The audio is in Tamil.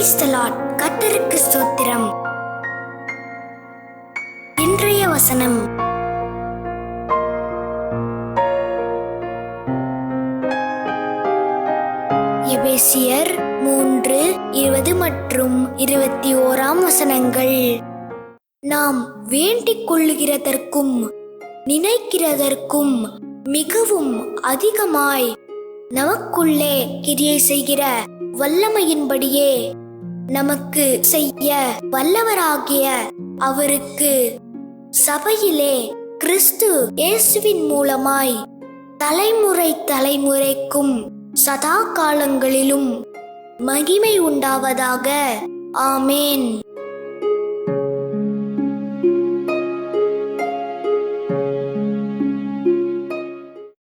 பிரைஸ் த ஸ்தோத்திரம். இன்றைய வசனம். எபேசியர் மூன்று இருபது மற்றும் இருபத்தி ஓராம் வசனங்கள். நாம் வேண்டிக் கொள்ளுகிறதற்கும் நினைக்கிறதற்கும் மிகவும் அதிகமாய் நமக்குள்ளே கிரியை செய்கிற வல்லமையின்படியே நமக்கு செய்ய வல்லவராகிய அவருக்கு சபையிலே கிறிஸ்து இயேசுவின் மூலமாய் தலைமுறை தலைமுறைக்கும் சதா காலங்களிலும் மகிமை உண்டாவதாக. ஆமேன்.